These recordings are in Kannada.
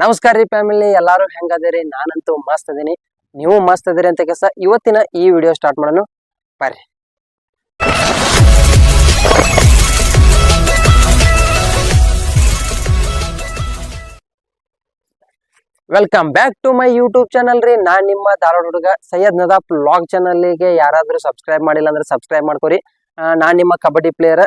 ನಮಸ್ಕಾರ ರೀ ಫ್ಯಾಮಿಲಿ ಎಲ್ಲಾರು ಹೆಂಗದಿರಿ ನಾನಂತೂ ಮಸ್ತ್ ಅದೀನಿ. ನೀವು ಮಸ್ತ್ ಅದೀರಿ ಅಂತ ಕೆಲಸ ಇವತ್ತಿನ ಈ ವಿಡಿಯೋ ಸ್ಟಾರ್ಟ್ ಮಾಡೋಣ. ಬರ್ರಿ. Welcome back to my YouTube channel ರೀ. ನಾನ್ ನಿಮ್ಮ ಧಾರವಾಡ ಹುಡುಗ ಸೈಯದ್ ನದಾಫ್ ಲಾಗ್ ಚಾನಲ್ಗೆ ಯಾರಾದ್ರೂ ಸಬ್ಸ್ಕ್ರೈಬ್ ಮಾಡಿಲ್ಲ ಅಂದ್ರೆ ಸಬ್ಸ್ಕ್ರೈಬ್ ಮಾಡ್ಕೊರಿ. ನಾನ್ ನಿಮ್ಮ ಕಬಡ್ಡಿ ಪ್ಲೇಯರ್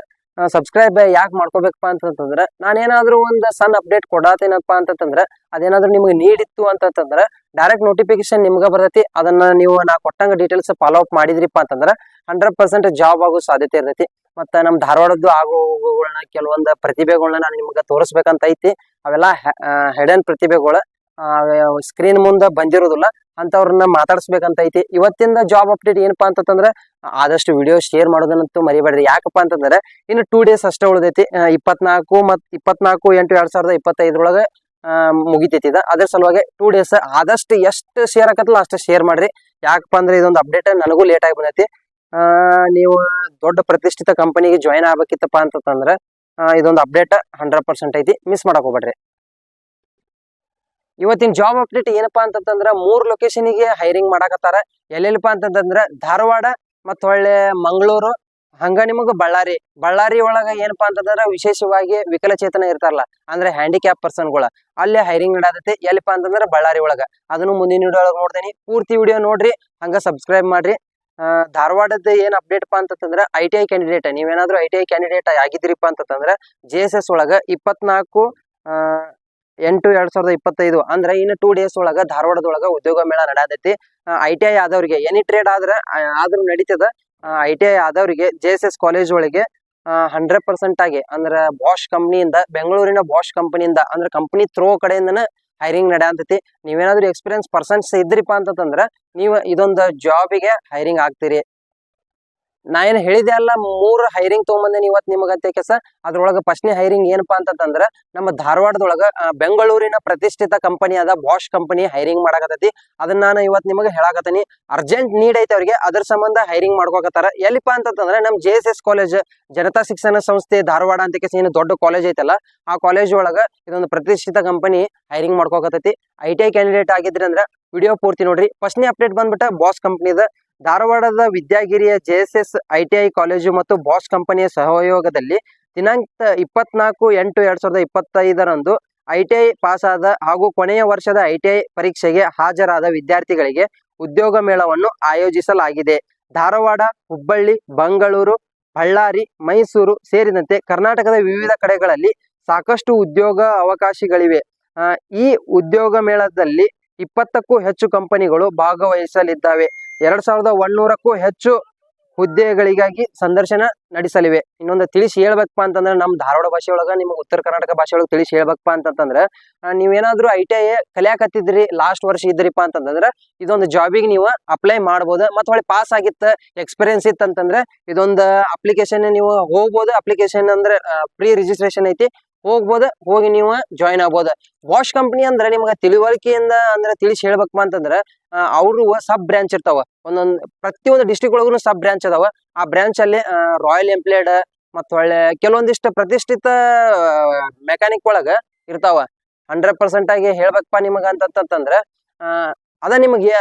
ಸಬ್ಸ್ಕ್ರೈಬ್ ಯಾಕೆ ಮಾಡ್ಕೋಬೇಕಪ್ಪ ಅಂತಂತಂದ್ರೆ, ನಾನೇನಾದ್ರೂ ಒಂದು ಸಣ್ಣ ಅಪ್ಡೇಟ್ ಕೊಡತ್ತೇನಪ್ಪ ಅಂತಂದ್ರೆ ಅದೇನಾದ್ರೂ ನಿಮ್ಗೆ ನೀಡಿತ್ತು ಅಂತಂದ್ರೆ ಡೈರೆಕ್ಟ್ ನೋಟಿಫಿಕೇಶನ್ ನಿಮ್ಗೆ ಬರ್ತೈತಿ. ಅದನ್ನ ನೀವು ನಾ ಕೊಟ್ಟಂಗ ಡೀಟೇಲ್ಸ್ ಫಾಲೋ ಅಪ್ ಮಾಡಿದ್ರಿಪ್ಪ ಅಂತಂದ್ರೆ ಹಂಡ್ರೆಡ್ ಪರ್ಸೆಂಟ್ ಜಾಬ್ ಆಗೋ ಸಾಧ್ಯತೆ ಇರ್ತೈತಿ. ಮತ್ತೆ ನಮ್ಮ ಧಾರವಾಡದ್ದು ಆಗೋ ಹೋಗುಗಳನ್ನ ಕೆಲವೊಂದು ಪ್ರತಿಭೆಗಳನ್ನ ನಾನು ನಿಮ್ಗೆ ತೋರಿಸ್ಬೇಕಂತ ಐತಿ. ಅವೆಲ್ಲ ಹೆಡನ್ ಪ್ರತಿಭೆಗಳು. ಸ್ಕ್ರೀನ್ ಮುಂದೆ ಬಂದಿರೋದಿಲ್ಲ ಅಂತವ್ರನ್ನ ಮಾತಾಡ್ಸ್ಬೇಕಂತ ಐತಿ. ಇವತ್ತಿಂದ ಜಾಬ್ ಅಪ್ಡೇಟ್ ಏನಪ್ಪಾ ಅಂತಂದ್ರೆ ಆದಷ್ಟು ವಿಡಿಯೋ ಶೇರ್ ಮಾಡೋದನ್ನಂತೂ ಮರಿಬೇಡ್ರಿ. ಯಾಕಪ್ಪ ಅಂತಂದ್ರೆ, ಇನ್ನು ಟೂ ಡೇಸ್ ಅಷ್ಟೇ ಉಳಿದೈತಿ. ಇಪ್ಪತ್ನಾಲ್ಕು ಮತ್, ಇಪ್ಪತ್ನಾಲ್ಕು ಎಂಟು ಎರಡ್ ಸಾವಿರದ ಇಪ್ಪತ್ತೈದರೊಳಗೆ ಮುಗಿತೈತಿ ಇದು. ಅದ್ರ ಸಲುವಾಗಿ ಟೂ ಡೇಸ್ ಆದಷ್ಟು ಎಷ್ಟು ಶೇರ್ ಹಾಕತ್ತಲ್ಲ ಅಷ್ಟು ಶೇರ್ ಮಾಡ್ರಿ. ಯಾಕಪ್ಪ ಅಂದ್ರೆ ಇದೊಂದು ಅಪ್ಡೇಟ್ ನನಗೂ ಲೇಟ್ ಆಗಿ ಬಂದೈತಿ. ನೀವು ದೊಡ್ಡ ಪ್ರತಿಷ್ಠಿತ ಕಂಪನಿಗೆ ಜಾಯಿನ್ ಆಗ್ಬೇಕಿತ್ತಪ್ಪ ಅಂತಂದ್ರೆ ಇದೊಂದು ಅಪ್ಡೇಟ್ ಹಂಡ್ರೆಡ್ ಪರ್ಸೆಂಟ್ ಐತಿ. ಮಿಸ್ ಮಾಡಕ್ ಹೋಗ್ಬೇಡ್ರಿ. ಇವತ್ತಿನ ಜಾಬ್ ಅಪ್ಡೇಟ್ ಏನಪ್ಪಾ ಅಂತಂದ್ರ ಮೂರ್ ಲೊಕೇಶನ್ಗೆ ಹೈರಿಂಗ್ ಮಾಡಾಕತ್ತಾರ. ಎಲ್ಲೆಲ್ಲಪ್ಪ ಅಂತಂದ್ರ ಧಾರವಾಡ ಮತ್ತ ಹೊಳ್ಳೆ ಮಂಗಳೂರು, ಹಂಗ ನಿಮಗ ಬಳ್ಳಾರಿ. ಬಳ್ಳಾರಿ ಒಳಗ ಏನಪ್ಪಾ ಅಂತಂದ್ರ ವಿಶೇಷವಾಗಿ ವಿಕಲಚೇತನ ಇರ್ತಾರಲ್ಲ, ಅಂದ್ರೆ ಹ್ಯಾಂಡಿಕ್ಯಾಪ್ ಪರ್ಸನ್ಗಳ. ಅಲ್ಲೇ ಹೈರಿಂಗ್ ನಡಾದತಿ. ಎಲ್ಲಿಪ್ಪ ಅಂತಂದ್ರ ಬಳ್ಳಾರಿ ಒಳಗ. ಅದನ್ನು ಮುಂದಿನ ವಿಡಿಯೋ ಒಳಗ ನೋಡ್ದೇನಿ ಪೂರ್ತಿ ವಿಡಿಯೋ ನೋಡ್ರಿ, ಹಂಗ ಸಬ್ಸ್ಕ್ರೈಬ್ ಮಾಡ್ರಿ. ಧಾರವಾಡದ ಏನ್ ಅಪ್ಡೇಟ್ ಪಾ ಅಂತಂದ್ರ ಐ ಟಿ ಐ ಕ್ಯಾಂಡಿಡೇಟ್ ನೀವೇನಾದ್ರೂ ಐ ಟಿ ಐ ಕ್ಯಾಂಡಿಡೇಟ್ ಆಗಿದ್ರಿಪ್ಪ ಅಂತಂದ್ರ ಜೆ ಎಸ್ ಎಸ್ ಒಳಗ ಇಪ್ಪತ್ನಾಲ್ಕು ಎಂಟು ಎರಡ್ ಸಾವಿರದ ಇಪ್ಪತ್ತೈದು. ಅಂದ್ರೆ ಇನ್ನು ಟೂ ಡೇಸ್ ಒಳಗ ಧಾರವಾಡದೊಳಗ ಉದ್ಯೋಗ ಮೇಳ ನಡೆಯತೈತಿ. ಐ ಟಿ ಐ ಆದವ್ರಿಗೆ ಎನಿ ಟ್ರೇಡ್ ಆದ್ರ ಆದ್ರೂ ನಡೀತದ. ಐ ಟಿ ಐ ಆದವ್ರಿಗೆ ಜೆ ಎಸ್ ಎಸ್ ಕಾಲೇಜ್ ಒಳಗೆ ಹಂಡ್ರೆಡ್ ಪರ್ಸೆಂಟ್ ಆಗಿ, ಅಂದ್ರೆ ಬಾಷ್ ಕಂಪ್ನಿಯಿಂದ ಬೆಂಗಳೂರಿನ ಬಾಷ್ ಕಂಪನಿಯಿಂದ ಅಂದ್ರೆ ಕಂಪನಿ ಥ್ರೋ ಕಡೆಯಿಂದನ ಹೈರಿಂಗ್ ನಡೆಯಂತೈತಿ. ನೀವೇನಾದ್ರೂ ಎಕ್ಸ್ಪೀರಿಯನ್ಸ್ ಪರ್ಸನ್ಸ್ ಇದ್ರಿಪ್ಪ ಅಂತಂದ್ರೆ, ನೀವು ಇದೊಂದು ಜಾಬಿಗೆ ಹೈರಿಂಗ್ ಆಗ್ತೀರಿ. ನಾ ಏನ್ ಹೇಳಿದೆ ಅಲ್ಲ, ಮೂರ್ ಹೈರಿಂಗ್ ತಗೊಂಬಂದೇನಿ ಇವತ್ ನಿಮಗ ಕೆಲಸ. ಅದ್ರೊಳಗ ಫಸ್ಟ್ನೇ ಹೈರಿಂಗ್ ಏನಪ್ಪಾ ಅಂತಂದ್ರ ನಮ್ಮ ಧಾರವಾಡದೊಳಗ ಬೆಂಗಳೂರಿನ ಪ್ರತಿಷ್ಠಿತ ಕಂಪನಿ ಅದ ಬಾಷ್ ಕಂಪನಿ ಹೈರಿಂಗ್ ಮಾಡಾಕತೈತಿ ಅದನ್ನ ನಾನು ಇವತ್ ನಿಮಗೆ ಹೇಳಾಕತ್ತೀನಿ. ಅರ್ಜೆಂಟ್ ನೀಡ್ ಐತೆ ಅವ್ರಿಗೆ, ಅದ್ರ ಸಂಬಂಧ ಹೈರಿಂಗ್ ಮಾಡ್ಕೋಕತ್ತಾರ. ಎಲ್ಲಿಪಾ ಅಂತಂದ್ರೆ ನಮ್ J S S college Janata Shikshana Samsthe Dharwad ಅಂತ ಕೆಸ ಏನು ದೊಡ್ಡ ಕಾಲೇಜ್ ಐತಲ್ಲ, ಆ ಕಾಲೇಜ್ ಒಳಗ ಇದೊಂದು ಪ್ರತಿಷ್ಠಿತ ಕಂಪನಿ ಹೈರಿಂಗ್ ಮಾಡ್ಕೋಕತ್ತೈತಿ. ಐ ಟಿ ಐ ಕ್ಯಾಂಡಿಡೇಟ್ ಆಗಿದ್ರಿ ಅಂದ್ರ ವಿಡಿಯೋ ಪೂರ್ತಿ ನೋಡ್ರಿ. ಫಸ್ಟ್ನೇ ಅಪ್ಡೇಟ್ ಬಂದ್ಬಿಟ್ಟ ಬಾಸ್ ಕಂಪನಿದ ಧಾರವಾಡದ ವಿದ್ಯಾಗಿರಿಯ J S S I T I college ಮತ್ತು ಬಾಸ್ ಕಂಪನಿಯ ಸಹಯೋಗದಲ್ಲಿ ದಿನಾಂಕ ಇಪ್ಪತ್ನಾಲ್ಕು ಎಂಟು ಎರಡ್ ಸಾವಿರದ ಇಪ್ಪತ್ತೈದರಂದು ಐಟಿಐ ಪಾಸಾದ ಹಾಗೂ ಕೊನೆಯ ವರ್ಷದ ಐಟಿಐ ಪರೀಕ್ಷೆಗೆ ಹಾಜರಾದ ವಿದ್ಯಾರ್ಥಿಗಳಿಗೆ ಉದ್ಯೋಗ ಮೇಳವನ್ನು ಆಯೋಜಿಸಲಾಗಿದೆ. ಧಾರವಾಡ, ಹುಬ್ಬಳ್ಳಿ, ಬೆಂಗಳೂರು, ಬಳ್ಳಾರಿ, ಮೈಸೂರು ಸೇರಿದಂತೆ ಕರ್ನಾಟಕದ ವಿವಿಧ ಕಡೆಗಳಲ್ಲಿ ಸಾಕಷ್ಟು ಉದ್ಯೋಗ ಅವಕಾಶಗಳಿವೆ. ಈ ಉದ್ಯೋಗ ಮೇಳದಲ್ಲಿ ಇಪ್ಪತ್ತಕ್ಕೂ ಹೆಚ್ಚು ಕಂಪನಿಗಳು ಭಾಗವಹಿಸಲಿದ್ದಾವೆ. ಎರಡ್ ಸಾವಿರದ ಒಂದೂರಕ್ಕೂ ಹೆಚ್ಚು ಹುದ್ದೆಗಳಿಗಾಗಿ ಸಂದರ್ಶನ ನಡೆಸಲಿವೆ. ಇನ್ನೊಂದು ತಿಳಿಸಿ ಹೇಳ್ಬೇಕಪ್ಪ ಅಂತಂದ್ರೆ ನಮ್ಮ ಧಾರವಾಡ ಭಾಷೆ ಒಳಗ ನಿಮ್ಗೆ ಉತ್ತರ ಕರ್ನಾಟಕ ಭಾಷೆ ಒಳಗೆ ತಿಳಿಸಿ ಹೇಳ್ಬೇಕಪ್ಪ ಅಂತಂದ್ರೆ ನೀವೇನಾದ್ರೂ ಐ ಟಿ ಐ ಕಲಿಯಾಕತ್ತಿದ್ರಿ ಲಾಸ್ಟ್ ವರ್ಷ ಇದ್ರಿಪ್ಪ ಅಂತಂದ್ರೆ, ಇದೊಂದು ಜಾಬಿಗೆ ನೀವು ಅಪ್ಲೈ ಮಾಡ್ಬೋದು. ಮತ್ತೆ ಹೊಳ್ಳಿ ಪಾಸ್ ಆಗಿತ್ತ ಎಕ್ಸ್ಪೀರಿಯನ್ಸ್ ಇತ್ತಂತಂದ್ರೆ, ಇದೊಂದು ಅಪ್ಲಿಕೇಶನ್ ನೀವು ಹೋಗ್ಬೋದು. ಅಪ್ಲಿಕೇಶನ್ ಅಂದ್ರೆ ಪ್ರೀ ರಿಜಿಸ್ಟ್ರೇಷನ್ ಐತಿ. ಹೋಗ್ಬೋದು? ಹೋಗಿ ನೀವು ಜಾಯಿನ್ ಆಗ್ಬೋದು. ವಾಶ್ ಕಂಪನಿ ಅಂದ್ರೆ ನಿಮ್ಗೆ ತಿಳಿವಳಿಕೆಯಿಂದ ಅಂದ್ರೆ ತಿಳಿಸಿ ಹೇಳ್ಬೇಕಪ್ಪ ಅಂತಂದ್ರೆ ಅವರು ಸಬ್ ಬ್ರಾಂಚ್ ಇರ್ತಾವ. ಒಂದೊಂದು, ಪ್ರತಿಯೊಂದು ಡಿಸ್ಟಿಕ್ ಒಳಗೂ ಸಬ್ ಬ್ರಾಂಚ್ ಅದಾವ. ಆ ಬ್ರಾಂಚ್ ಅಲ್ಲಿ ರಾಯಲ್ ಎಂಪ್ಲಾಯ್ಡ್ ಮತ್ತ ಒಳ್ಳೆ ಕೆಲವೊಂದಿಷ್ಟು ಪ್ರತಿಷ್ಠಿತ ಮೆಕ್ಯಾನಿಕ್ ಒಳಗ ಇರ್ತಾವ. ಹಂಡ್ರೆಡ್ ಪರ್ಸೆಂಟ್ ಆಗಿ ಹೇಳ್ಬೇಕಪ್ಪ ನಿಮಗ ಅಂತಂತಂದ್ರ ಅದ ನಿಮ್ಗೆ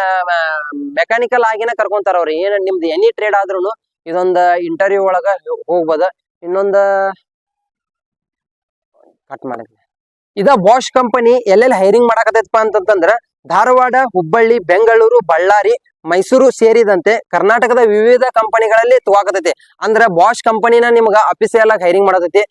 ಮೆಕ್ಯಾನಿಕಲ್ ಆಗಿನ ಕರ್ಕೊಂತಾರ ಅವ್ರು. ಏನ್ ನಿಮ್ದು ಎನಿ ಟ್ರೇಡ್ ಆದ್ರೂ ಇದೊಂದು ಇಂಟರ್ವ್ಯೂ ಒಳಗ ಹೋಗ್ಬೋದ. ಇನ್ನೊಂದ ಕಟ್ ಮಾಡಿದ್ವಿ. ಇದ ಬಾಷ್ ಕಂಪನಿ ಎಲ್ಲೆಲ್ಲಿ ಹೈರಿಂಗ್ ಮಾಡಾಕತ್ತೈತಪ್ಪ ಅಂತಂದ್ರ ಧಾರವಾಡ, ಹುಬ್ಬಳ್ಳಿ, ಬೆಂಗಳೂರು, ಬಳ್ಳಾರಿ, ಮೈಸೂರು ಸೇರಿದಂತೆ ಕರ್ನಾಟಕದ ವಿವಿಧ ಕಂಪನಿಗಳಲ್ಲಿ ತಗೋಕತೈತಿ ಅಂದ್ರ ಬಾಷ್ ಕಂಪನಿನ ನಿಮ್ಗ ಅಫಿಸಿಯಲ್ ಆಗಿ ಹೈರಿಂಗ್ ಮಾಡತೈತಿ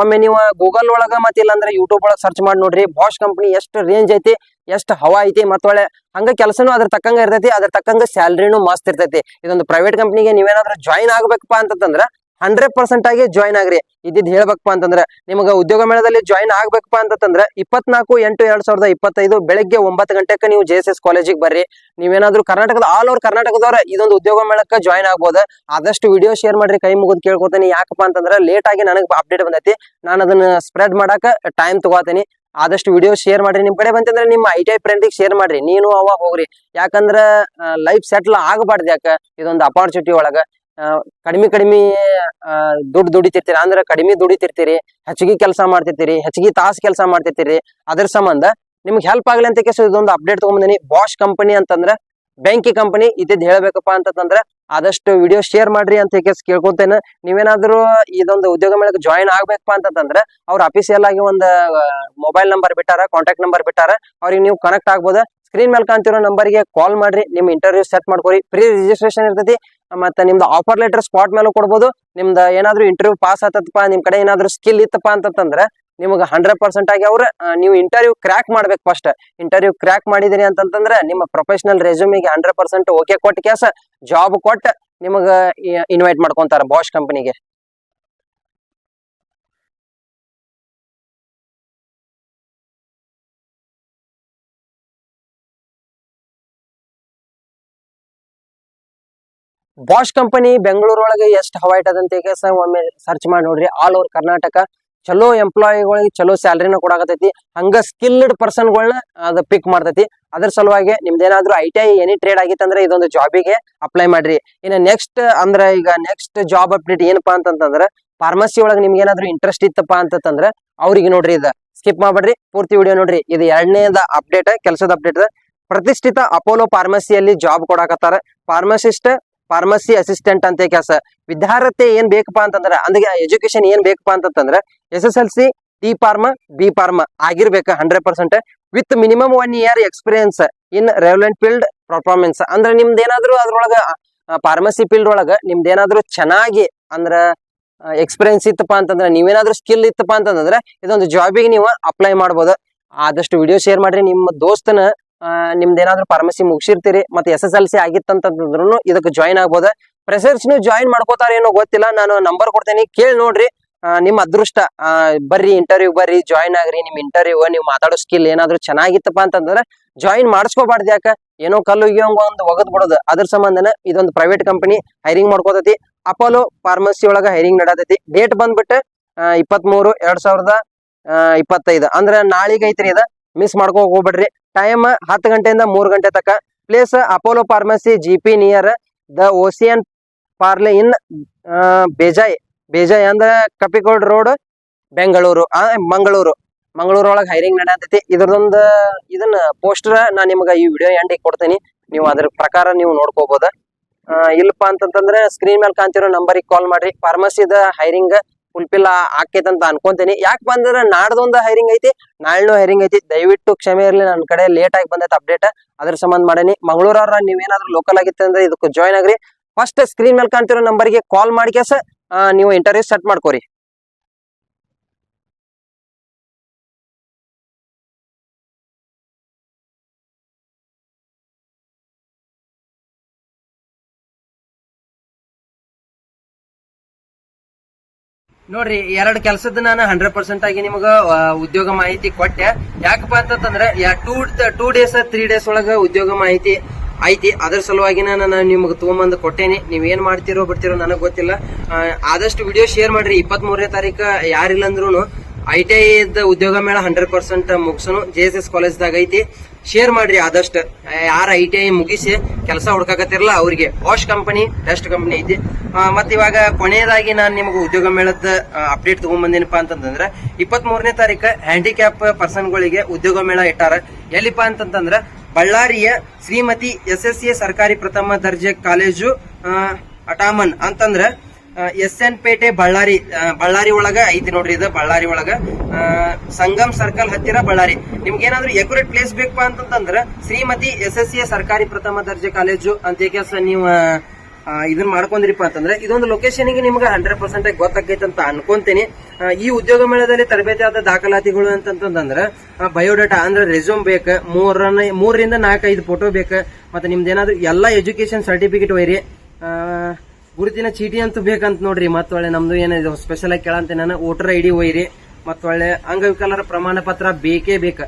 ಒಮ್ಮೆ ನೀವು ಗೂಗಲ್ ಒಳಗ ಮತ್ತೆ ಇಲ್ಲಾಂದ್ರೆ ಯೂಟ್ಯೂಬ್ ಒಳಗ ಸರ್ಚ್ ಮಾಡಿ ನೋಡ್ರಿ. ಬಾಷ್ ಕಂಪನಿ ಎಷ್ಟು ರೇಂಜ್ ಐತಿ, ಎಷ್ಟು ಹವಾ ಐತಿ, ಮತ್ತ ಒಳ್ಳೆ ಹಂಗ ಕೆಲಸನೂ ಅದ್ರ ತಕ್ಕಂಗ ಇರ್ತೈತಿ, ಅದ್ರ ತಕ್ಕಂಗ ಸ್ಯಾಲ್ರಿನೂ ಮಸ್ತ್ ಇರ್ತೈತಿ. ಇದೊಂದು ಪ್ರೈವೇಟ್ ಕಂಪನಿಗೆ ನೀವೇನಾದ್ರೂ ಜಾಯಿನ್ ಆಗ್ಬೇಕಪ್ಪ ಅಂತಂದ್ರ ಹಂಡ್ರೆಡ್ ಪರ್ಸೆಂಟ್ ಆಗಿ ಜಾಯಿನ್ ಆಗ್ರಿ. ಇದ್ದಿದ್ ಹೇಳ್ಬೇಕಪ್ಪ ಅಂತಂದ್ರೆ, ನಿಮಗೆ ಉದ್ಯೋಗ ಮೇಳದಲ್ಲಿ ಜಾಯಿನ್ ಆಗ್ಬೇಕಪ್ಪ ಅಂತಂದ್ರೆ ಇಪ್ಪತ್ನಾಲ್ಕು, ಎಂಟು, ಎರಡ್ ಸಾವಿರದ ಇಪ್ಪತ್ತೈದು ಬೆಳಗ್ಗೆ ಒಂಬತ್ತು ಗಂಟೆಗೆ ನೀವು ಜೆ ಎಸ್ ಎಸ್ ಕಾಲೇಜಿಗೆ ಬರ್ರಿ. ನೀವೇನಾದ್ರೂ ಕರ್ನಾಟಕದ ಆಲ್ ಓವರ್ ಕರ್ನಾಟಕದವ್ರ ಇದೊಂದು ಉದ್ಯೋಗ ಮೇಳಕ್ಕೆ ಜಾಯಿನ್ ಆಗ್ಬೋದು. ಆದಷ್ಟು ವಿಡಿಯೋ ಶೇರ್ ಮಾಡ್ರಿ, ಕೈ ಮುಗಿದ್ ಕೇಳ್ಕೊತೀನಿ. ಯಾಕಪ್ಪ ಅಂತಂದ್ರೆ ಲೇಟ್ ಆಗಿ ನನಗೆ ಅಪ್ಡೇಟ್ ಬಂದೈತಿ. ನಾನು ಅದನ್ನ ಸ್ಪ್ರೆಡ್ ಮಾಡಕ್ಕೆ ಟೈಮ್ ತಗೋತೀನಿ. ಆದಷ್ಟು ವಿಡಿಯೋ ಶೇರ್ ಮಾಡ್ರಿ. ನಿಮ್ ಕಡೆ ಬಂತಂದ್ರೆ, ನಿಮ್ಮ ಐ ಟಿ ಐ ಫ್ರೆಂಡಿಗೆ ಶೇರ್ ಮಾಡ್ರಿ. ನೀನು ಅವ ಹೋಗ್ರಿ. ಯಾಕಂದ್ರ ಲೈಫ್ ಸೆಟ್ಲ್ ಆಗಬಾರ್ದು ಯಾಕ? ಇದೊಂದು ಅಪಾರ್ಚುನಿಟಿ ಒಳಗ. ಕಡಿಮೆ ಕಡಿಮೆ ದುಡ್ಡು ದುಡಿತಿರ್ತೀರಿ. ಅಂದ್ರ ಕಡಿಮೆ ದುಡಿತಿರ್ತೀರಿ. ಹೆಚ್ಚಿಗೆ ಕೆಲಸ ಮಾಡ್ತಿರ್ತೀರಿ. ಹೆಚ್ಚಿಗೆ ತಾಸು ಕೆಲಸ ಮಾಡ್ತಿರ್ತೀರಿ. ಅದ್ರ ಸಂಬಂಧ ನಿಮ್ಗೆ ಹೆಲ್ಪ್ ಆಗ್ಲಿ ಅಂತ ಕೇಸ ಇದೊಂದು ಅಪ್ಡೇಟ್ ತಗೊಂಬಂದಿನಿ. ಬಾಷ್ ಕಂಪನಿ ಅಂತಂದ್ರ ಬ್ಯಾಂಕಿ ಕಂಪನಿ ಇದ್ದಿದ್ ಹೇಳ್ಬೇಕಪ್ಪ ಅಂತಂದ್ರ, ಆದಷ್ಟು ವಿಡಿಯೋ ಶೇರ್ ಮಾಡ್ರಿ ಅಂತ ಕೇಸ್ ಕೇಳ್ಕೊತೇನೆ. ನೀವೇನಾದ್ರೂ ಇದೊಂದು ಉದ್ಯೋಗ ಮೇಳಕ್ಕೆ ಜಾಯಿನ್ ಆಗ್ಬೇಕಪ್ಪ ಅಂತಂದ್ರ, ಅವ್ರ ಅಫಿಸಿಯಲ್ ಆಗಿ ಒಂದು ಮೊಬೈಲ್ ನಂಬರ್ ಬಿಟ್ಟಾರ ಕಾಂಟ್ಯಾಕ್ಟ್ ನಂಬರ್ ಬಿಟ್ಟಾರ, ಅವ್ರಿಗೆ ನೀವು ಕನೆಕ್ಟ್ ಆಗ್ಬೋದ? ಸ್ಕ್ರೀನ್ ಮೇಲೆ ಕಾಣ್ತಿರೋ ನಂಬರ್ಗೆ ಕಾಲ್ ಮಾಡ್ರಿ ನಿಮ್ ಇಂಟರ್ವ್ಯೂ ಸೆಟ್ ಮಾಡ್ಕೊರಿ. ಪ್ರೀ ರಿಜಿಸ್ಟ್ರೇಷನ್ ಇರ್ತೈತಿ, ಮತ್ತೆ ನಿಮ್ದು ಆಫರ್ ಲೆಟರ್ ಸ್ಪಾಟ್ ಮೇಲೂ ಕೊಡ್ಬೋದು. ನಿಮ್ದು ಏನಾದ್ರು ಇಂಟರ್ವ್ಯೂ ಪಾಸ್ ಆತಪ್ಪ ನಿಮ್ ಕಡೆ ಏನಾದ್ರು ಸ್ಕಿಲ್ ಇತ್ತಪ್ಪ ಅಂತಂದ್ರೆ ನಿಮ್ಗೆ ಹಂಡ್ರೆಡ್ ಪರ್ಸೆಂಟ್ ಆಗಿ ಅವ್ರ ನೀವು ಇಂಟರ್ವ್ಯೂ ಕ್ರ್ಯಾಕ್ ಮಾಡ್ಬೇಕು ಫಸ್ಟ್ ಇಂಟರ್ವ್ಯೂ ಕ್ರ್ಯಾಕ್ ಮಾಡಿದಿರಿ ಅಂತಂತಂದ್ರೆ, ನಿಮ್ಮ ಪ್ರೊಫೆಷನಲ್ ರೆಸ್ಯೂಮಿಗೆ ಹಂಡ್ರೆಡ್ ಪರ್ಸೆಂಟ್ ಓಕೆ ಕೊಟ್ಟ ಕೆಸ ಜಾಬ್ ಕೊಟ್ಟ ನಿಮಗ ಇನ್ವೈಟ್ ಮಾಡ್ಕೊಂತಾರ ಬಾಷ್ ಕಂಪನಿಗೆ ಬಾಷ್ ಕಂಪನಿ ಬೆಂಗಳೂರೊಳಗೆ ಎಷ್ಟು ಹವೈಟ್ ಅದಂತ ಈಗ ಒಮ್ಮೆ ಸರ್ಚ್ ಮಾಡಿ ನೋಡ್ರಿ. ಆಲ್ ಓವರ್ ಕರ್ನಾಟಕ ಚಲೋ ಎಂಪ್ಲಾಯಿಗಳಿಗೆ ಚಲೋ ಸ್ಯಾಲ್ರಿನ ಕೊಡಾಕತೈತಿ ಹಂಗ ಸ್ಕಿಲ್ಡ್ ಪರ್ಸನ್ಗಳನ್ನ ಅದ ಪಿಕ್ ಮಾಡ್ತೈತಿ. ಅದ್ರ ಸಲುವಾಗಿ ನಿಮ್ದೇನಾದ್ರೂ I T I any trade ಆಗಿತ್ತಂದ್ರೆ ಇದೊಂದು ಜಾಬಿಗೆ ಅಪ್ಲೈ ಮಾಡ್ರಿ. ಇನ್ನು ನೆಕ್ಸ್ಟ್ ಅಂದ್ರೆ ಈಗ ನೆಕ್ಸ್ಟ್ ಜಾಬ್ ಅಪ್ಡೇಟ್ ಏನಪ್ಪಾ ಅಂತಂತಂದ್ರೆ ಫಾರ್ಮಸಿ ಒಳಗೆ ನಿಮ್ಗೆ ಏನಾದ್ರು ಇಂಟ್ರೆಸ್ಟ್ ಇತ್ತಪ್ಪ ಅಂತಂದ್ರೆ ಅವ್ರಿಗೆ ನೋಡ್ರಿ ಇದು. ಸ್ಕಿಪ್ ಮಾಡ್ಬೇಡ್ರಿ. ಪೂರ್ತಿ ವಿಡಿಯೋ ನೋಡ್ರಿ. ಇದು ಎರಡನೇದ ಅಪ್ಡೇಟ್ ಕೆಲಸದ ಅಪ್ಡೇಟ್ ಪ್ರತಿಷ್ಠಿತ ಅಪೋಲೋ ಫಾರ್ಮಸಿಯಲ್ಲಿ ಜಾಬ್ ಕೊಡಾಕತ್ತಾರ. ಫಾರ್ಮಸಿಸ್ಟ್ ಫಾರ್ಮಸಿ ಅಸಿಸ್ಟೆಂಟ್ ಅಂತ ಕೆಲಸ ವಿದ್ಯಾರ್ಥಿ ಏನ್ ಬೇಕಪ್ಪ ಅಂತಂದ್ರೆ ಅಂದ್ರೆ ಎಜುಕೇಶನ್ ಏನ್ ಬೇಕಪ್ಪ ಅಂತಂದ್ರೆ S S L C T pharma B pharma ಆಗಿರ್ಬೇಕು hundred percent with minimum one year experience in relevant field performance ಅಂದ್ರೆ ನಿಮ್ದು ಏನಾದ್ರು ಅದ್ರೊಳಗ ಫಾರ್ಮಸಿ ಫೀಲ್ಡ್ ಒಳಗ ನಿಮ್ದು ಏನಾದ್ರು ಚೆನ್ನಾಗಿ ಅಂದ್ರ ಎಕ್ಸ್ಪೀರಿಯನ್ಸ್ ಇತ್ತಪ್ಪ ಅಂತಂದ್ರೆ, ನೀವೇನಾದ್ರೂ ಸ್ಕಿಲ್ ಇತ್ತಪ್ಪ ಅಂತಂದ್ರೆ, ಇದೊಂದು ಜಾಬಿಗೆ ನೀವು ಅಪ್ಲೈ ಮಾಡ್ಬೋದು. ಆದಷ್ಟು ವಿಡಿಯೋ ಶೇರ್ ಮಾಡ್ರಿ. ನಿಮ್ಮ ದೋಸ್ತನ ಆ, ನಿಮ್ದು ಏನಾದ್ರು ಫಾರ್ಮಸಿ ಮುಗಿಸಿರ್ತೀರಿ ಮತ್ತೆ ಎಸ್ ಎಸ್ ಎಲ್ ಸಿ ಆಗಿತ್ತಂತಂದ್ರು ಇದಕ್ಕೆ ಜಾಯಿನ್ ಆಗ್ಬೋದು. ಪ್ರೆಸರ್ಸ್ ನೀವು ಜಾಯಿನ್ ಮಾಡ್ಕೋತಾರ ಏನೋ ಗೊತ್ತಿಲ್ಲ ನಾನು ನಂಬರ್ ಕೊಡ್ತೇನೆ ಕೇಳಿ ನೋಡ್ರಿ. ನಿಮ್ಮ ಅದೃಷ್ಟ ಬರ್ರಿ ಇಂಟರ್ವ್ಯೂ ಬರ್ರಿ ಜಾಯಿನ್ ಆಗ್ರಿ ನಿಮ್ ಇಂಟರ್ವ್ಯೂ ನೀವು ಮಾತಾಡೋ ಸ್ಕಿಲ್ ಏನಾದ್ರು ಚೆನ್ನಾಗಿತ್ತಪ್ಪ ಅಂತಂದ್ರೆ ಜಾಯಿನ್ ಮಾಡಿಸ್ಕೋಬಾರ್ದು ಯಾಕ? ಏನೋ ಕಲ್ಲು ಒಂದು ಒಗದ್ ಬಿಡೋದು. ಅದ್ರ ಸಂಬಂಧನ ಇದೊಂದು ಪ್ರೈವೇಟ್ ಕಂಪನಿ ಹೈರಿಂಗ್ ಮಾಡ್ಕೋತೈತಿ. ಅಪೋಲೋ ಫಾರ್ಮಸಿ ಒಳಗ ಹೈರಿಂಗ್ ನಡತೈತಿ. ಡೇಟ್ ಬಂದ್ಬಿಟ್ಟು ಇಪ್ಪತ್ತ್ ಮೂರು ಎರಡ್ ಸಾವಿರದ ಇಪ್ಪತ್ತೈದು. ಅಂದ್ರೆ ನಾಳೆಗೈತ್ರಿ ಇದ ಮಿಸ್ ಮಾಡ್ಕೋ ಹೋಗ್ಬೇಡ್ರಿ. ಟೈಮ್ ಹತ್ತು ಗಂಟೆಯಿಂದ ಮೂರು ಗಂಟೆ ತಕ. Place Apollo pharmacy G P near the ocean pearl in Bejai Bejai ಅಂದ್ರ ಕಪಿಕೋಡ್ ರೋಡ್ ಬೆಂಗಳೂರು ಮಂಗಳೂರು ಮಂಗಳೂರು ಒಳಗ ಹೈರಿಂಗ್ ನಡೆಯತೈತಿ ಇದ್ರದೊಂದು ಇದನ್ನ ಪೋಸ್ಟರ್ ನಾ ನಿಮ್ಗ ಈ ವಿಡಿಯೋ ಎಂಡಿಗೆ ಕೊಡ್ತೀನಿ. ನೀವು ಅದ್ರ ಪ್ರಕಾರ ನೀವು ನೋಡ್ಕೋಬೋದು. ಆ, ಇಲ್ಲಪ್ಪ ಅಂತಂತಂದ್ರೆ ಸ್ಕ್ರೀನ್ ಮೇಲೆ ಕಾಣ್ತಿರೋ ನಂಬರಿಗೆ ಕಾಲ್ ಮಾಡ್ರಿ. ಫಾರ್ಮಸಿದ ಹೈರಿಂಗ್ ಫುಲ್ಫಿಲ್ ಆಕೇತ್ ಅಂತ ಅನ್ಕೊಂತೀನಿ. ಯಾಕೆ ಬಂದ್ರೆ ನಾಡ್ದೊಂದು ಹೈರಿಂಗ್ ಐತಿ, ನಾಳೆನೂ ಹೈರಿಂಗ್ ಐತಿ. ದಯವಿಟ್ಟು ಕ್ಷಮೆ ಇರಲಿ ನನ್ನ ಕಡೆ ಲೇಟ್ ಆಗಿ ಬಂದೈತೆ ಅಪ್ಡೇಟ್ ಅದ್ರ ಸಂಬಂಧ ಮಾಡೇನಿ. ಮಂಗಳೂರವ್ರ, ನೀವೇನಾದ್ರೂ ಲೋಕಲ್ ಆಗಿತ್ತು ಅಂದ್ರೆ ಇದಕ್ಕೆ ಜಾಯ್ನ್ ಆಗ್ರಿ. ಫಸ್ಟ್ ಸ್ಕ್ರೀನ್ ಮೇಲೆ ಕಾಣ್ತಿರೋ ನಂಬರ್ಗೆ ಕಾಲ್ ಮಾಡಿ ಕೇಸ ನೀವು ಇಂಟರ್ವ್ಯೂ ಸೆಟ್ ಮಾಡ್ಕೋರಿ. ನೋಡ್ರಿ ಎರಡ್ ಕೆಲಸದ ನಾನು ಹಂಡ್ರೆಡ್ ಪರ್ಸೆಂಟ್ ಆಗಿ ನಿಮಗ ಉದ್ಯೋಗ ಮಾಹಿತಿ ಕೊಟ್ಟೆ. ಯಾಕಪ್ಪ ಅಂತಂದ್ರೆ two two days three days ಒಳಗ ಉದ್ಯೋಗ ಮಾಹಿತಿ ಐತಿ. ಅದ್ರ ಸಲುವಾಗಿ ನಾನು ನಿಮ್ಗೆ ತಗೊಂಬಂದು ಕೊಟ್ಟೇನಿ. ನೀವ್ ಏನ್ ಮಾಡ್ತಿರೋ ಬರ್ತಿರೋ ನನಗ್ ಗೊತ್ತಿಲ್ಲ. ಆದಷ್ಟು ವಿಡಿಯೋ ಶೇರ್ ಮಾಡ್ರಿ. ಇಪ್ಪತ್ತ್ ಮೂರನೇ ತಾರೀಕು ಯಾರಿಲ್ಲ ಅಂದ್ರೂ ಐ ಟಿ ಐ ಉದ್ಯೋಗ ಮೇಳ ಹಂಡ್ರೆಡ್ ಪರ್ಸೆಂಟ್ ಮುಗಿಸೋನು. ಜೆ ಎಸ್ ಎಸ್ ಕಾಲೇಜ್ದಾಗ ಐತಿ. ಶೇರ್ ಮಾಡ್ರಿ ಆದಷ್ಟು. ಯಾರ ಐ ಟಿ ಐ ಮುಗಿಸಿ ಕೆಲಸ ಹುಡ್ಕಾಕತ್ತಿರಲ್ಲ ಅವ್ರಿಗೆ. ವಾಶ್ ಕಂಪನಿ ಬೆಸ್ಟ್ ಕಂಪನಿ ಐತಿ. ಮತ್ತೆ ಇವಾಗ ಕೊನೆಯದಾಗಿ ನಾನು ನಿಮಗೆ ಉದ್ಯೋಗ ಮೇಳದ ಅಪ್ಡೇಟ್ ತಗೊಂಡ್ಬಂದೇನಪ್ಪ ಅಂತಂದ್ರೆ ಇಪ್ಪತ್ತ್ ಮೂರನೇ ತಾರೀಕು ಹ್ಯಾಂಡಿಕ್ಯಾಪ್ ಪರ್ಸನ್ಗಳಿಗೆ ಉದ್ಯೋಗ ಮೇಳ ಇಟ್ಟಾರ. ಎಲ್ಲಿಪ್ಪ ಅಂತಂತಂದ್ರೆ, ಬಳ್ಳಾರಿಯ ಶ್ರೀಮತಿ ಎಸ್ ಎಸ್ ಎ ಸರ್ಕಾರಿ ಪ್ರಥಮ ದರ್ಜೆ ಕಾಲೇಜು ಅಟಾಮನ್ ಅಂತಂದ್ರ ಎಸ್ ಎನ್ ಪೇಟೆ ಬಳ್ಳಾರಿ ಬಳ್ಳಾರಿ ಒಳಗ ಐತಿ ನೋಡ್ರಿ ಇದು ಬಳ್ಳಾರಿ ಒಳಗ. ಸಂಗಮ್ ಸರ್ಕಲ್ ಹತ್ತಿರ ಬಳ್ಳಾರಿ. ನಿಮ್ಗೆ ಏನಾದ್ರು ಎಕ್ಯುರೇಟ್ ಪ್ಲೇಸ್ ಬೇಕಪ್ಪ ಅಂತಂದ್ರ ಶ್ರೀಮತಿ ಎಸ್ ಎಸ್ ಎ ಸರ್ಕಾರಿ ಪ್ರಥಮ ದರ್ಜೆ ಕಾಲೇಜು ಅಂತ ನೀವು ಇದನ್ನ ಮಾಡ್ಕೊಂಡ್ರಿಪ್ಪ ಅಂತಂದ್ರೆ ಇದೊಂದು ಲೊಕೇಶನ್ಗೆ ನಿಮ್ಗೆ ಹಂಡ್ರೆಡ್ ಪರ್ಸೆಂಟ್ ಗೊತ್ತಾಗೈತೆ ಅಂತ ಅನ್ಕೊಂತೀನಿ. ಈ ಉದ್ಯೋಗ ಮೇಳದಲ್ಲಿ ತರಬೇತಿ ಆದ ದಾಖಲಾತಿಗಳು ಅಂತಂತಂದ್ರೆ ಬಯೋಡಾಟಾ ಅಂದ್ರೆ ರೆಸ್ಯೂಮ್ ಬೇಕ ಮೂರ ಮೂರರಿಂದ ನಾಲ್ಕೈದು ಫೋಟೋ ಬೇಕ, ಮತ್ತೆ ನಿಮ್ದು ಎಲ್ಲಾ ಎಜುಕೇಶನ್ ಸರ್ಟಿಫಿಕೇಟ್ ಒಯ್ರಿ ಗುರುತಿನ ಚೀಟಿ ಅಂತೂ ಬೇಕಂತ ನೋಡ್ರಿ ಮತ್ತ ಒಳ್ಳೆ ನಮ್ದು ಏನಿದೆ ಸ್ಪೆಷಲ್ ಆಗಿ ಕೇಳಂತೆ ನಾನು, ವೋಟರ್ ಐ ಡಿ ಒಯ್ರಿ ಮತ್ತ ಒಳ್ಳೆ ಅಂಗವಿಕಲರ ಪ್ರಮಾಣ ಪತ್ರ ಬೇಕೇ ಬೇಕ.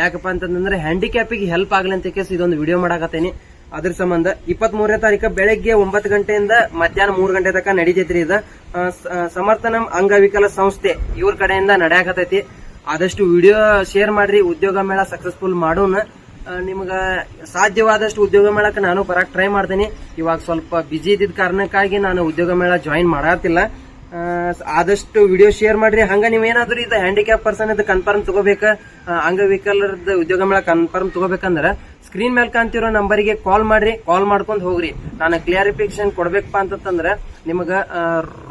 ಯಾಕಪ್ಪ ಅಂತಂದ್ರೆ ಹ್ಯಾಂಡಿಕ್ಯಾಪಿಗೆ ಹೆಲ್ಪ್ ಆಗ್ಲಿ ಅಂತ ಕೇಸ್ ಇದೊಂದು ವಿಡಿಯೋ ಮಾಡಾಕತ್ತೇನಿ. ಅದ್ರ ಸಂಬಂಧ ಇಪ್ಪತ್ತ್ ಮೂರನೇ ತಾರೀಕು ಬೆಳಗ್ಗೆ ಒಂಬತ್ತು ಗಂಟೆಯಿಂದ ಮಧ್ಯಾಹ್ನ ಮೂರು ಗಂಟೆ ತನಕ ನಡೀತೈತ್ರಿ ಇದು. ಸಮರ್ಥನ ಅಂಗವಿಕಲ ಸಂಸ್ಥೆ ಇವ್ರ ಕಡೆಯಿಂದ ನಡೆಯಾಕತೈತಿ. ಆದಷ್ಟು ವಿಡಿಯೋ ಶೇರ್ ಮಾಡ್ರಿ, ಉದ್ಯೋಗ ಮೇಳ ಸಕ್ಸಸ್ಫುಲ್ ಮಾಡೋಣ. ನಿಮ್ಗ ಸಾಧ್ಯವಾದಷ್ಟು ಉದ್ಯೋಗ ಮೇಳಕ್ಕೆ ನಾನು ಬರಕ್ ಟ್ರೈ ಮಾಡ್ತೀನಿ. ಇವಾಗ ಸ್ವಲ್ಪ ಬಿಜಿ ಇದ್ದಿದ್ದ ಕಾರಣಕ್ಕಾಗಿ ನಾನು ಉದ್ಯೋಗ ಮೇಳ ಜಾಯಿನ್ ಮಾಡತ್ತಿಲ್ಲ ಆದಷ್ಟು ವಿಡಿಯೋ ಶೇರ್ ಮಾಡ್ರಿ. ಹಂಗ ನೀವ್ ಏನಾದ್ರೂ ಇದು ಹ್ಯಾಂಡಿಕ್ಯಾಪ್ ಪರ್ಸನ್ ಕನ್ಫರ್ಮ್ ತಗೋಬೇಕ ಅಂಗವಿಕಲರದ ಉದ್ಯೋಗ ಮೇಳ ಕನ್ಫರ್ಮ್ ತಗೋಬೇಕಂದ್ರ ಸ್ಕ್ರೀನ್ ಮೇಲೆ ಕಾಣ್ತಿರೋ ನಂಬರಿಗೆ ಕಾಲ್ ಮಾಡ್ರಿ. ಕಾಲ್ ಮಾಡ್ಕೊಂಡು ಹೋಗ್ರಿ. ನಾನು ಕ್ಲಾರಿಫಿಕೇಶನ್ ಕೊಡ್ಬೇಕಪ್ಪ ಅಂತಂದ್ರ ನಿಮಗ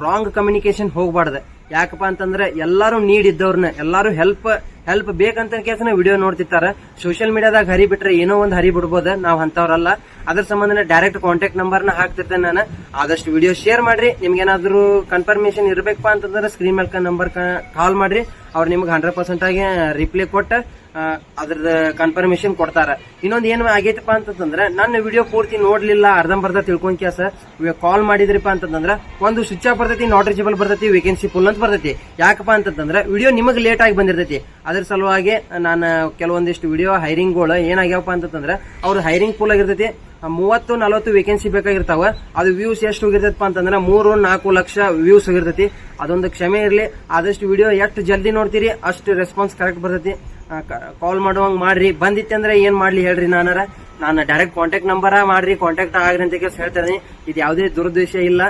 ರಾಂಗ್ ಕಮ್ಯುನಿಕೇಶನ್ ಹೋಗ್ಬಾರ್ದು. ಯಾಕಪ್ಪ ಅಂತಂದ್ರೆ ಎಲ್ಲರೂ ನೀಡ್ ಇದ್ದವ್ರನ್ನ ಎಲ್ಲರೂ ಹೆಲ್ಪ್ ಹೆಲ್ಪ್ ಬೇಕಂತ ಕೇಸನ ವಿಡಿಯೋ ನೋಡ್ತಿರ್ತಾರೆ. ಸೋಷಿಯಲ್ ಮೀಡಿಯಾದಾಗ ಹರಿ ಬಿಟ್ರೆ ಏನೋ ಒಂದು ಹರಿ ಬಿಡ್ಬೋದು? ನಾವು ಅಂತವ್ರಲ್ಲ ಅದ್ರ ಸಂಬಂಧ ಡೈರೆಕ್ಟ್ ಕಾಂಟ್ಯಾಕ್ಟ್ ನಂಬರ್ನ ಹಾಕ್ತಿರ್ತೇನೆ ನಾನು. ಆದಷ್ಟು ವಿಡಿಯೋ ಶೇರ್ ಮಾಡ್ರಿ. ನಿಮ್ಗೆ ಏನಾದ್ರು ಕನ್ಫರ್ಮೇಶನ್ ಇರಬೇಕಪ್ಪ ಅಂತಂದ್ರೆ ಸ್ಕ್ರೀನ್ ಮೇಲೆ ನಂಬರ್ ಕಾಲ್ ಮಾಡ್ರಿ. ಅವ್ರು ನಿಮ್ಗೆ ಹಂಡ್ರೆಡ್ ಪರ್ಸೆಂಟ್ ಆಗಿ ರಿಪ್ಲೈ ಕೊಟ್ಟ. ಅದ್ರದ್ದು ಕನ್ಫರ್ಮೇಶನ್ ಕೊಡ್ತಾರೆ. ಇನ್ನೊಂದು ಏನು ಆಗೈತಪ್ಪ ಅಂತಂದ್ರೆ, ನನ್ನ ವಿಡಿಯೋ ಪೂರ್ತಿ ನೋಡ್ಲಿಲ್ಲ, ಅರ್ಧಂಬರ್ಧ ತಿಳ್ಕೊಂಡ್ ಕ್ಯಾಸ ಕಾಲ್ ಮಾಡಿದ್ರಿಪ್ಪ ಅಂತಂದ್ರೆ, ಒಂದು ಸ್ವಿಚ್ ಆಫ್ ಬರ್ತೈತಿ ನಾಟ್ ರೀಚಬಲ್ ಬರ್ತೈತಿ ವೇಕೆನ್ಸಿ ಫುಲ್ ಅಂತ ಬರ್ತೈತಿ. ಯಾಕಪ್ಪ ಅಂತಂದ್ರೆ ವಿಡಿಯೋ ನಿಮಗೆ ಲೇಟ್ ಆಗಿ ಬಂದಿರ್ತೈತಿ. ಅದ್ರ ಸಲುವಾಗಿ ನಾನು ಕೆಲವೊಂದಿಷ್ಟು ವಿಡಿಯೋ ಹೈರಿಂಗ್ಗಳು ಏನಾಗ್ಯಾವಪ್ಪ ಅಂತಂದ್ರೆ, ಅವ್ರ ಹೈರಿಂಗ್ ಫುಲ್ ಆಗಿರ್ತೈತಿ. ಮೂವತ್ತು, ನಲವತ್ತು ವೇಕೆನ್ಸಿ ಬೇಕಾಗಿರ್ತಾವ. ಅದು ವ್ಯೂಸ್ ಎಷ್ಟು ಹೋಗಿರ್ತೈತಪ್ಪ ಅಂತಂದ್ರೆ, ಮೂರು, ನಾಲ್ಕು ಲಕ್ಷ ವ್ಯೂಸ್ ಹೋಗಿರ್ತೈತಿ. ಅದೊಂದು ಕ್ಷಮೆ ಇರಲಿ. ಆದಷ್ಟು ವಿಡಿಯೋ ಎಷ್ಟು ಜಲ್ದಿ ನೋಡ್ತೀರಿ, ಅಷ್ಟು ರೆಸ್ಪಾನ್ಸ್ ಕರೆಕ್ಟ್ ಬರ್ತೈತಿ. ಕಾಲ್ ಮಾಡುವಂಗ್ ಮಾಡ್ರಿ. ಬಂದಿತ್ತೆ ಅಂದ್ರೆ ಏನ್ ಮಾಡ್ಲಿ ಹೇಳ್ರಿ ನಾನಾರ? ನಾನು ಡೈರೆಕ್ಟ್ ಕಾಂಟ್ಯಾಕ್ಟ್ ನಂಬರ ಮಾಡ್ರಿ. ಕಾಂಟ್ಯಾಕ್ಟ್ ಆಗ್ರಿ ಅಂತ ಕೇಳಿ ಹೇಳ್ತೇನೆ ಇದು ಯಾವುದೇ ದುರುದ್ದೇಶ ಇಲ್ಲ.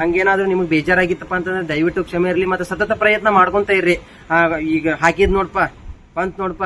ಹಂಗೇನಾದ್ರೂ ನಿಮ್ಗೆ ಬೇಜಾರಾಗಿತ್ತಪ್ಪ ಅಂತಂದ್ರೆ ದಯವಿಟ್ಟು ಕ್ಷಮೆ ಇರಲಿ ಮತ್ತೆ ಸತತ ಪ್ರಯತ್ನ ಮಾಡ್ಕೊಂತ ಇರ್ರಿ. ಈಗ ಹಾಕಿದ್ ನೋಡ್ಪ, ಬಂತ್ ನೋಡ್ಪ.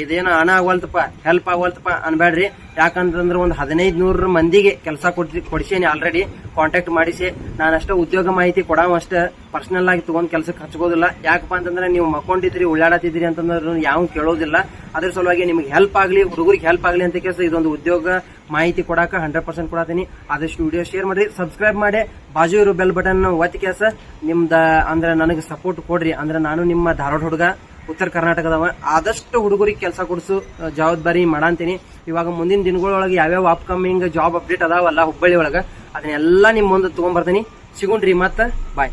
ಇದೇನು ಹಣ ಆಗವಲ್ತಪ್ಪ ಹೆಲ್ಪ್ ಆಗವಲ್ತಪ್ಪ ಅನ್ಬೇಡ್ರಿ ಯಾಕಂತಂದ್ರೆ ಒಂದು ಹದಿನೈದು ನೂರ ಮಂದಿಗೆ ಕೆಲಸ ಕೊಡ್ತಿ ಕೊಡಿಸೇನಿ ಆಲ್ರೆಡಿ ಕಾಂಟ್ಯಾಕ್ಟ್ ಮಾಡಿಸಿ. ನಾನು ಅಷ್ಟೇ ಉದ್ಯೋಗ ಮಾಹಿತಿ ಕೊಡಾವ ಅಷ್ಟೇ. ಪರ್ಸನಲ್ ಆಗಿ ತಗೊಂಡ್ ಕೆಲಸಕ್ಕೆ ಹಚ್ಕೋದಿಲ್ಲ ಯಾಕಪ್ಪ ಅಂತಂದ್ರೆ ನೀವು ಮಕ್ಕೊಂಡಿದ್ರಿ ಉಳ್ಳಾಡತಿದ್ರಿ ಅಂತಂದ್ರೆ ಯಾವ ಕೇಳೋದಿಲ್ಲ. ಅದ್ರ ಸಲುವಾಗಿ ನಿಮ್ಗೆ ಹೆಲ್ಪ್ ಆಗಲಿ, ಹುಡುಗರಿಗೆ ಹೆಲ್ಪ್ ಆಗಲಿ ಅಂತ ಕೆಲಸ ಇದೊಂದು ಉದ್ಯೋಗ ಮಾಹಿತಿ ಕೊಡಾಕ ಹಂಡ್ರೆಡ್ ಪರ್ಸೆಂಟ್ ಕೊಡತೀನಿ. ಆದಷ್ಟು ವಿಡಿಯೋ ಶೇರ್ ಮಾಡ್ರಿ. ಸಬ್ಸ್ಕ್ರೈಬ್ ಮಾಡಿ. ಬಾಜು ಇರೋ ಬೆಲ್ ಬಟನ್ ಒತ್ತಿ ಕೆಲಸ. ನಿಮ್ದು ಅಂದ್ರೆ ನನಗೆ ಸಪೋರ್ಟ್ ಕೊಡ್ರಿ. ಅಂದ್ರೆ ನಾನು ನಿಮ್ಮ ಧಾರವಾಡ ಹುಡುಗ. ಉತ್ತರ ಕರ್ನಾಟಕದವ. ಆದಷ್ಟು ಹುಡುಗರಿಗೆ ಕೆಲಸ ಕೊಡಿಸು ಜವಾಬ್ದಾರಿ ಮಾಡಂತೀನಿ. ಇವಾಗ ಮುಂದಿನ ದಿನಗಳೊಳಗೆ ಯಾವ್ಯಾವ ಅಪ್ಕಮಿಂಗ್ ಜಾಬ್ ಅಪ್ಡೇಟ್ ಅದಾವಲ್ಲ ಹುಬ್ಬಳ್ಳಿ ಒಳಗ, ಅದನ್ನೆಲ್ಲ ನಿಮ್ಮ ಮುಂದೆ ತಗೊಂಡ್ಬರ್ತೀನಿ ಸಿಗುಣ್ರಿ ಮತ್ತೆ ಬಾಯ್